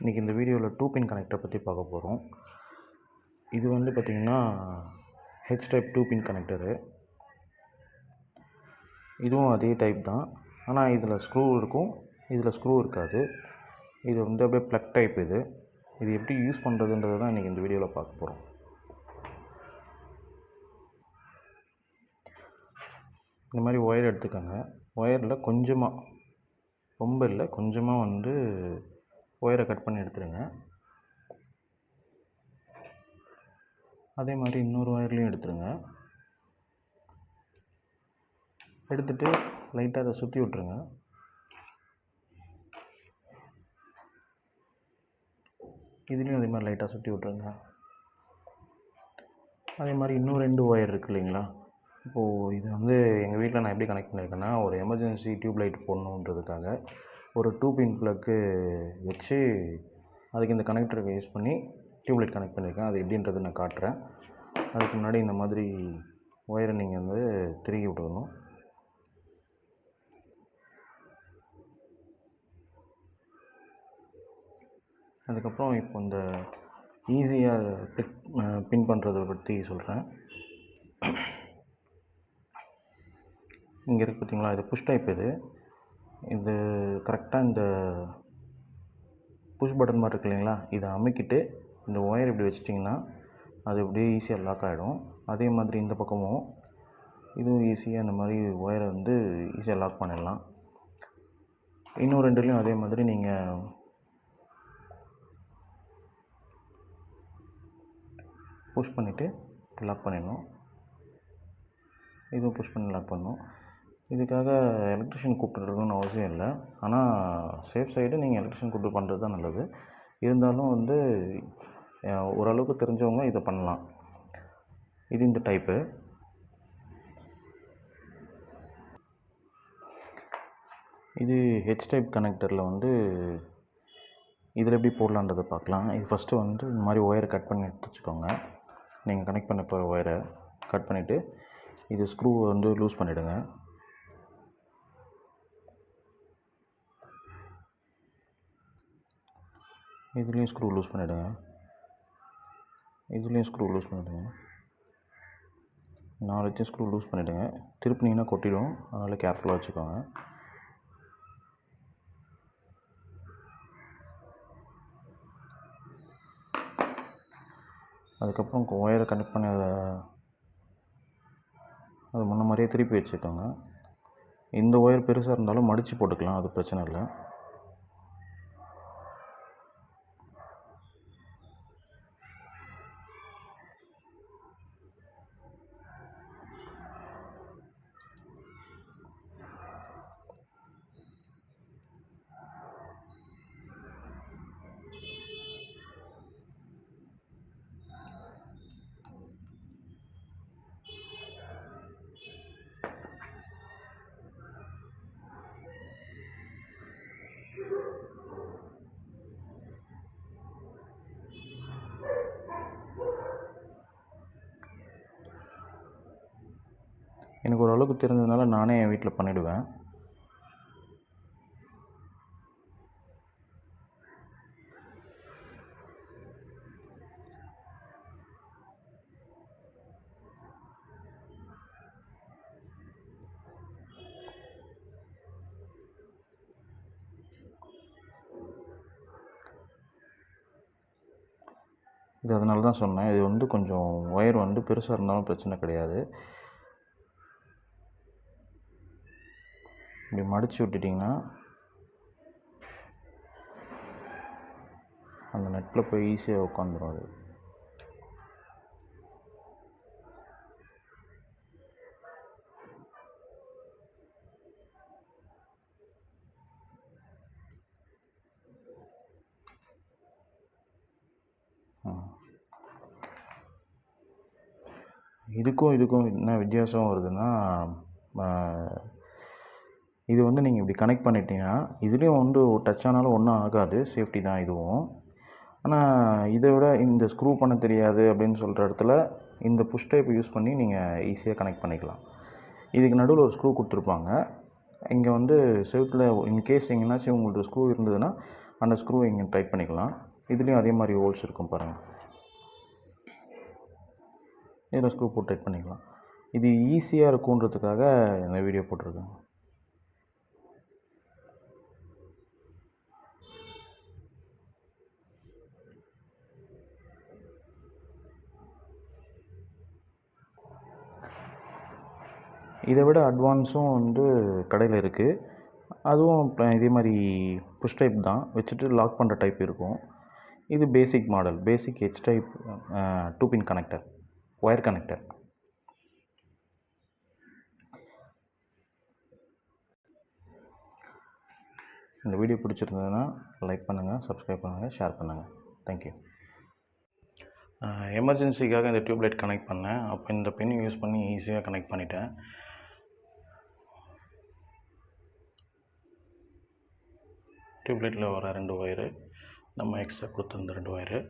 இன்றைக்கி இந்த வீடியோவில் டூ பின் கனெக்டரை பற்றி பார்க்க போகிறோம். இது வந்து பார்த்திங்கன்னா H type two pin connector இதுவும் அதே டைப் தான். ஆனால் இதில் ஸ்க்ரூ இருக்கும். இதில் ஸ்க்ரூ இருக்காது. இது வந்து அப்படியே ப்ளக் டைப் இது. இது எப்படி யூஸ் பண்ணுறதுன்றது தான் இன்றைக்கி இந்த வீடியோவில் பார்க்க போகிறோம். இந்த மாதிரி ஒயர் எடுத்துக்கோங்க. ஒயரில் கொஞ்சமாக ரொம்ப இல்லை கொஞ்சமாக வந்து ஒயரை கட் பண்ணி எடுத்துருங்க அதே மாதிரி இன்னொரு ஒயர்லேயும் எடுத்துருங்க எடுத்துட்டு லைட்டாக அதை சுற்றி விட்ருங்க இதுலேயும் அதே மாதிரி லைட்டாக சுற்றி விட்ருங்க அதே மாதிரி இன்னும் ரெண்டு ஒயர் இருக்குது இல்லைங்களா? இப்போது இது வந்து எங்கள் வீட்டில் நான் எப்படி கனெக்ட் பண்ணியிருக்கேன்னா ஒரு எமர்ஜென்சி டியூப் லைட் போடணுன்றதுக்காக ஒரு டூ பின் ப்ளக்கு வச்சு அதுக்கு இந்த கனெக்டருக்கு யூஸ் பண்ணி டியூப்லைட் கனெக்ட் பண்ணியிருக்கேன். அது எப்படின்றத நான் காட்டுறேன். அதுக்கு முன்னாடி இந்த மாதிரி ஒயரை நீங்கள் வந்து திருகி விடணும் அதுக்கப்புறம் இப்போ இந்த ஈஸியாக பிக் பின் பண்ணுறதை பற்றி சொல்கிறேன் இங்கே இருக்குது பார்த்தீங்களா இது புஷ் டைப் இது. இது கரெக்டாக இந்த புஷ் பட்டன் மாதிரி இருக்கு இல்லைங்களா? இதை அமுக்கிட்டு இந்த ஒயர் இப்படி வச்சிட்டிங்கன்னா அது அப்படியே ஈஸியாக லாக் ஆகிடும் அதே மாதிரி இந்த பக்கமும் இதுவும் ஈஸியாக இந்த மாதிரி ஒயரை வந்து ஈஸியாக லாக் பண்ணிடலாம். இன்னும் ரெண்டுலேயும் அதே மாதிரி நீங்கள் புஷ் பண்ணிவிட்டு லாக் பண்ணிடணும். இதுவும் புஷ் பண்ணி லாக் பண்ணணும். இதுக்காக எலக்ட்ரிஷியன் கூப்பிட்டுருக்கணும்னு அவசியம் இல்லை. ஆனால் சேஃப் சைடு நீங்கள் எலக்ட்ரிஷியன் கூப்பிட்டு பண்ணுறது தான் நல்லது. இருந்தாலும் வந்து ஓரளவுக்கு தெரிஞ்சவங்க இதை பண்ணலாம். இது இந்த டைப்பு இது ஹெச் டைப் கனெக்டரில் வந்து இதில் எப்படி போடலான்றதை பார்க்கலாம். இது ஃபஸ்ட்டு வந்து இந்த மாதிரி ஒயரை கட் பண்ணி எடுத்து வச்சுக்கோங்க நீங்கள் கனெக்ட் பண்ண போகிற ஒயரை கட் பண்ணிவிட்டு இது ஸ்க்ரூவை வந்து லூஸ் பண்ணிவிடுங்க இதுலேயும் ஸ்க்ரூ லூஸ் பண்ணிவிடுங்க இதுலேயும் ஸ்க்ரூ லூஸ் பண்ணிவிடுங்க நாலுத்தையும் ஸ்க்ரூ லூஸ் பண்ணிவிடுங்க திருப்பினீங்கன்னா கொட்டிடும். அதனால் கேர்ஃபுல்லாக வச்சுக்கோங்க. அதுக்கப்புறம் ஒயரை கனெக்ட் பண்ணி அதை அது முன்ன மாதிரியே திருப்பி வச்சுக்கோங்க. இந்த ஒயர் பெருசாக இருந்தாலும் மடித்து போட்டுக்கலாம். அது பிரச்சனை இல்லை. எனக்கு ஓரளவுக்கு தெரிஞ்சதுனால நானே என் வீட்டில் பண்ணிவிடுவேன் இது அதனால தான் சொன்னேன். இது வந்து கொஞ்சம் ஒயர் வந்து பெருசாக இருந்தாலும் பிரச்சனை கிடையாது. இப்படி மடித்து விட்டுட்டிங்கன்னா அந்த நெட்டில் போய் ஈஸியாக உட்காந்துரும் அது. இதுக்கும் இதுக்கும் என்ன வித்தியாசம் வருதுன்னா இது வந்து நீங்கள் இப்படி கனெக்ட் பண்ணிட்டீங்கன்னா இதுலேயும் வந்து டச் ஆனாலும் ஒன்றும் ஆகாது. சேஃப்டி தான் இதுவும். ஆனால் இதை விட இந்த ஸ்க்ரூ பண்ண தெரியாது அப்படின்னு சொல்கிற இடத்துல இந்த புஷ் டைப் யூஸ் பண்ணி நீங்கள் ஈஸியாக கனெக்ட் பண்ணிக்கலாம். இதுக்கு நடுவில் ஒரு ஸ்க்ரூ கொடுத்துருப்பாங்க. இங்கே வந்து செவத்தில் இன்கேஸ் எங்கேனாச்சும் உங்களுக்கு ஸ்க்ரூ இருந்ததுன்னா அந்த ஸ்க்ரூ இங்கே டைட் பண்ணிக்கலாம். இதுலேயும் அதே மாதிரி ஹோல்ஸ் இருக்கும் பாருங்கள் இதில் ஸ்க்ரூ போட்டு டைட் பண்ணிக்கலாம். இது ஈஸியாக இருக்குன்றதுக்காக இந்த வீடியோ போட்டிருக்கேன். இதை விட அட்வான்ஸும் வந்து கடையில் இருக்குது அதுவும் இதே மாதிரி புஷ் டைப் தான். வச்சுட்டு லாக் பண்ணுற டைப் இருக்கும். இது basic model basic H type two pin connector wire connector இந்த வீடியோ பிடிச்சிருந்ததுன்னா லைக் பண்ணுங்கள் சப்ஸ்கிரைப் பண்ணுங்கள் ஷேர் பண்ணுங்கள் தேங்க்யூ எமர்ஜென்சிக்காக இந்த டியூப்லைட் கனெக்ட் பண்ணேன். அப்போ இந்த பின் யூஸ் பண்ணி ஈஸியாக கனெக்ட் பண்ணிட்டேன். டியூப்லைட்டில் வர ரெண்டு ஒயரு நம்ம எக்ஸ்ட்ரா கொடுத்துருந்த ரெண்டு ஒயரு